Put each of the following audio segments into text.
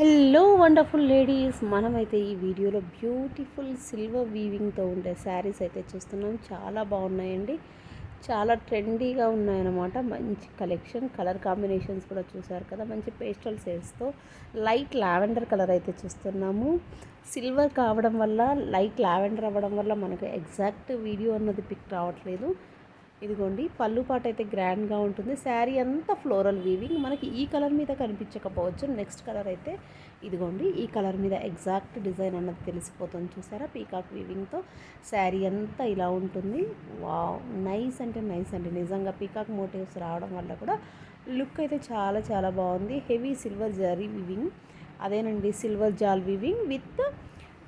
Hello wonderful ladies మనమైతే ఈ వీడియోలో బ్యూటిఫుల్ సిల్వర్ వీవింగ్తో ఉండే శారీస్ అయితే చూస్తున్నాం. చాలా బాగున్నాయండి. చాలా ట్రెండీగా ఉన్నాయన్నమాట. మంచి కలెక్షన్ కలర్ కాంబినేషన్స్ కూడా చూసారు కదా. మంచి పేస్టల్ సేల్స్తో లైట్ లావెండర్ కలర్ అయితే చూస్తున్నాము. సిల్వర్ కావడం వల్ల లైట్ లావెండర్ అవ్వడం వల్ల మనకు ఎగ్జాక్ట్ వీడియో అన్నది పిక్ రావట్లేదు. ఇదిగోండి పళ్ళు పాట అయితే గ్రాండ్గా ఉంటుంది. శారీ అంతా ఫ్లోరల్ వీవింగ్. మనకి ఈ కలర్ మీద కనిపించకపోవచ్చు. నెక్స్ట్ కలర్ అయితే ఇదిగోండి ఈ కలర్ మీద ఎగ్జాక్ట్ డిజైన్ అన్నది తెలిసిపోతుంది చూసారా? పీకాక్ వీవింగ్తో శారీ అంతా ఇలా ఉంటుంది. వా నైస్ అంటే నైస్ అండి. నిజంగా పీకాక్ మోటివ్స్ రావడం వల్ల కూడా లుక్ అయితే చాలా చాలా బాగుంది. Heavy silver zari weaving. అదేనండి silver jaal weaving with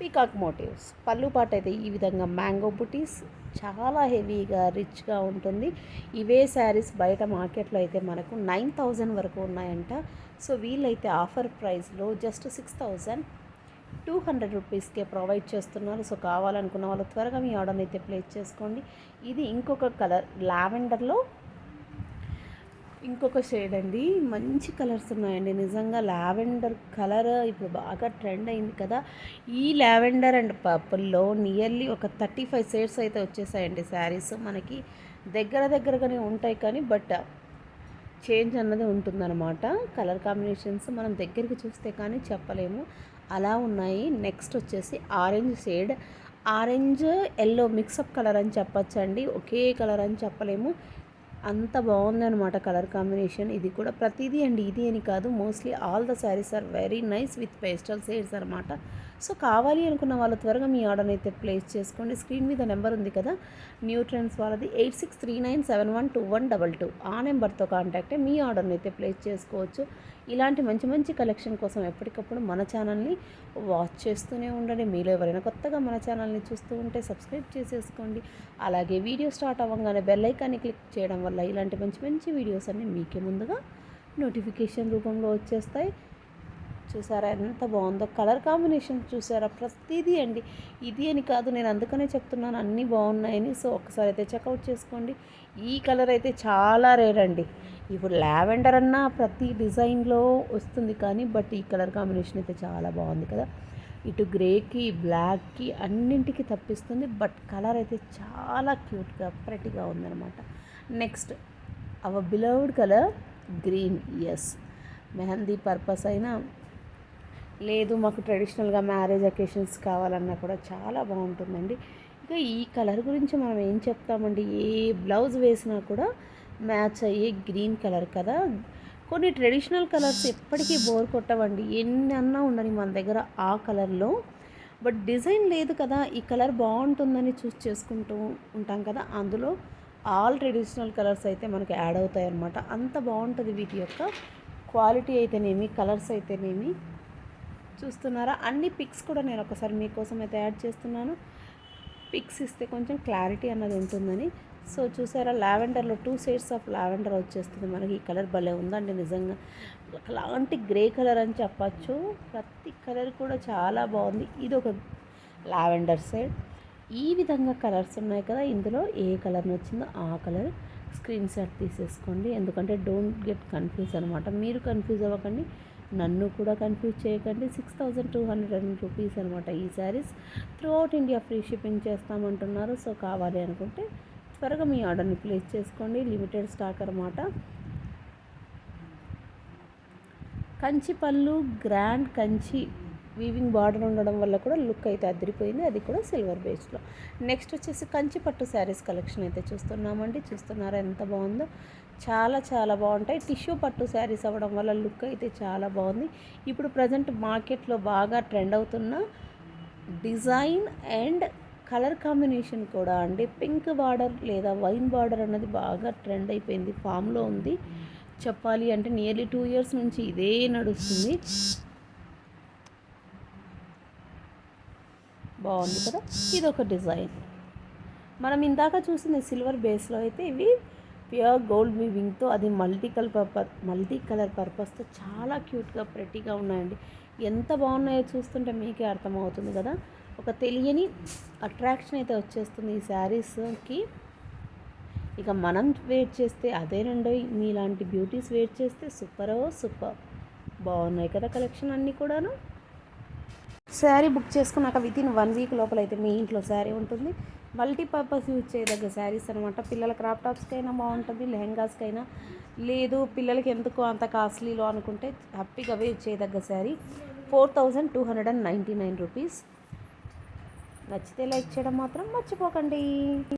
peacock motifs. పళ్ళు పాట అయితే ఈ విధంగా మ్యాంగో బుటీస్ చాలా హెవీగా రిచ్గా ఉంటుంది. ఇవే శారీస్ బయట మార్కెట్లో అయితే మనకు నైన్ థౌజండ్ వరకు ఉన్నాయంట. సో వీళ్ళైతే ఆఫర్ ప్రైస్లో just six thousand two hundred రూపీస్కే ప్రొవైడ్ చేస్తున్నారు. సో కావాలనుకున్న వాళ్ళు త్వరగా మీ ఆర్డర్ని అయితే ప్లేస్ చేసుకోండి. ఇది ఇంకొక కలర్ లావెండర్లో ఇంకొక షేడ్ అండి. మంచి కలర్స్ ఉన్నాయండి. నిజంగా లావెండర్ కలర్ ఇప్పుడు బాగా ట్రెండ్ అయింది కదా. ఈ లావెండర్ అండ్ పర్పుల్లో నియర్లీ ఒక థర్టీ ఫైవ్ షేడ్స్ అయితే వచ్చేసాయండి శారీస్. మనకి దగ్గర దగ్గరగానే ఉంటాయి కానీ బట్ చేంజ్ అన్నది ఉంటుందన్నమాట. కలర్ కాంబినేషన్స్ మనం దగ్గరికి చూస్తే కానీ చెప్పలేము. అలా ఉన్నాయి. నెక్స్ట్ వచ్చేసి orange shade orange yellow mix up colour అని చెప్పచ్చండి. ఒకే కలర్ అని చెప్పలేము. అంత బాగుందనమాట కలర్ కాంబినేషన్. ఇది కూడా ప్రతిదీ అండి ఇది అని కాదు mostly all the saris are very nice with pastel shades అనమాట సో కావాలి అనుకున్న వాళ్ళు త్వరగా మీ ఆర్డర్ అయితే ప్లేస్ చేసుకోండి. స్క్రీన్ మీద నెంబర్ ఉంది కదా న్యూట్రెన్స్ వాళ్ళది eight six three nine seven one two one double two. ఆ నెంబర్తో కాంటాక్ట్ మీ ఆర్డర్ని అయితే ప్లేస్ చేసుకోవచ్చు. ఇలాంటి మంచి మంచి కలెక్షన్ కోసం ఎప్పటికప్పుడు మన ఛానల్ని వాచ్ చేస్తూనే ఉండండి. మీలో ఎవరైనా కొత్తగా మన ఛానల్ని చూస్తూ ఉంటే సబ్స్క్రైబ్ చేసేసుకోండి. అలాగే వీడియో స్టార్ట్ అవ్వగానే బెల్ ఐకాన్ని క్లిక్ చేయడం వల్ల ఇలాంటి మంచి మంచి వీడియోస్ అన్నీ మీకే ముందుగా నోటిఫికేషన్ రూపంలో వచ్చేస్తాయి. చూసారా? ఎంత బాగుందో కలర్ కాంబినేషన్ చూసారా? ప్రతిదీ అండి. ఇది అని కాదు నేను అందుకనే చెప్తున్నాను అన్నీ బాగున్నాయని. సో ఒకసారి అయితే చెక్అవుట్ చేసుకోండి. ఈ కలర్ అయితే చాలా రేర్ అండి. ఇప్పుడు లావెండర్ అన్న ప్రతి డిజైన్లో వస్తుంది కానీ బట్ ఈ కలర్ కాంబినేషన్ అయితే చాలా బాగుంది కదా. ఇటు గ్రేకి బ్లాక్కి అన్నింటికి తప్పిస్తుంది బట్ కలర్ అయితే చాలా క్యూట్గా ప్రెట్గా ఉందన్నమాట. Next our beloved colour green. Yes mehndi purpose అయినా లేదు మాకు ట్రెడిషనల్గా మ్యారేజ్ అకేషన్స్ కావాలన్నా కూడా చాలా బాగుంటుందండి. ఇక ఈ కలర్ గురించి మనం ఏం చెప్తామండి? ఏ బ్లౌజ్ వేసినా కూడా మ్యాచ్ అయ్యే గ్రీన్ కలర్ కదా. కొన్ని ట్రెడిషనల్ కలర్స్ ఎప్పటికీ బోర్ కొట్టవండి. ఎన్ని అన్నా ఉండని మన దగ్గర ఆ కలర్లో బట్ డిజైన్ లేదు కదా ఈ కలర్ బాగుంటుందని చూస్ చేసుకుంటూ ఉంటాం కదా. అందులో ఆల్ ట్రెడిషనల్ కలర్స్ అయితే మనకి యాడ్ అవుతాయి అన్నమాట అంత బాగుంటుంది వీటి యొక్క క్వాలిటీ అయితేనేమి కలర్స్ అయితేనేమి. చూస్తున్నారా? అన్ని పిక్స్ కూడా నేను ఒకసారి మీకోసం అయితే యాడ్ చేస్తున్నాను. పిక్స్ ఇస్తే కొంచెం క్లారిటీ అన్నది ఉంటుందని. సో చూసారా? లావెండర్లో టూ షేడ్స్ ఆఫ్ లావెండర్ వచ్చేస్తుంది మనకి. ఈ కలర్ భలే ఉందండి నిజంగా. అలాంటి గ్రే కలర్ అని చెప్పచ్చు. ప్రతి కలర్ కూడా చాలా బాగుంది. ఇది ఒక లావెండర్ సైడ్ ఈ విధంగా కలర్స్ ఉన్నాయి కదా. ఇందులో ఏ కలర్ నచ్చిందో ఆ కలర్ స్క్రీన్ షాట్ తీసేసుకోండి. ఎందుకంటే డోంట్ గెట్ కన్ఫ్యూజ్ అనమాట మీరు కన్ఫ్యూజ్ అవ్వకండి. నన్ను కూడా కన్ఫ్యూజ్ చేయకండి. Six thousand two hundred rupees అనమాట ఈ saris throughout India free shipping చేస్తామంటున్నారు. So కావాలి అనుకుంటే త్వరగా మీ ఆర్డర్ని ప్లేస్ చేసుకోండి. లిమిటెడ్ స్టాక్ అనమాట. కంచి పళ్ళు గ్రాండ్ కంచి వీవింగ్ బార్డర్ ఉండడం వల్ల కూడా లుక్ అయితే అదిరిపోయింది. అది కూడా సిల్వర్ బేస్లో నెక్స్ట్ వచ్చేసి కంచి పట్టు శారీస్ కలెక్షన్ అయితే చూస్తున్నామండి. చూస్తున్నారా ఎంత బాగుందో? చాలా చాలా బాగుంటాయి. టిష్యూ పట్టు శారీస్ అవ్వడం వల్ల లుక్ అయితే చాలా బాగుంది. ఇప్పుడు ప్రజెంట్ మార్కెట్లో బాగా ట్రెండ్ అవుతున్న డిజైన్ అండ్ కలర్ కాంబినేషన్ కూడా అండి. పింక్ బార్డర్ లేదా వైన్ బార్డర్ అన్నది బాగా ట్రెండ్ అయిపోయింది. ఫామ్లో ఉంది. చెప్పాలి అంటే నియర్లీ టూ ఇయర్స్ నుంచి ఇదే నడుస్తుంది. బాగుంది కదా? ఇది ఒక డిజైన్. మనం ఇందాక చూసింది సిల్వర్ బేస్లో అయితే ఇవి ప్యూర్ గోల్డ్ వీవింగ్తో అది multi colour purpose multi colour పర్పస్తో చాలా క్యూట్గా ప్రెట్టీగా ఉన్నాయండి. ఎంత బాగున్నాయో చూస్తుంటే మీకే అర్థమవుతుంది కదా. ఒక తెలియని అట్రాక్షన్ అయితే వచ్చేస్తుంది ఈ శారీస్కి. ఇక మనం వెయిట్ చేస్తే అదేనండి మీలాంటి బ్యూటీస్ వెయిట్ చేస్తే సూపర్ సూపర్ బాగున్నాయి కదా కలెక్షన్ అన్నీ కూడాను. శారీ బుక్ చేసుకున్నాక వితిన్ వన్ వీక్ లోపల అయితే మీ ఇంట్లో శారీ ఉంటుంది. మల్టీపర్పస్ యూజ్ చేయదగ్గ శారీస్ అనమాట పిల్లల క్రాప్ టాప్స్కైనా బాగుంటుంది లెహెంగాస్కైనా. లేదు పిల్లలకి ఎందుకు అంత కాస్ట్లీలో అనుకుంటే హ్యాపీగా use చేయదగ్గ sari. Four thousand two hundred and ninety nine rupees. నచ్చితే లైక్ చేయడం మాత్రం మర్చిపోకండి.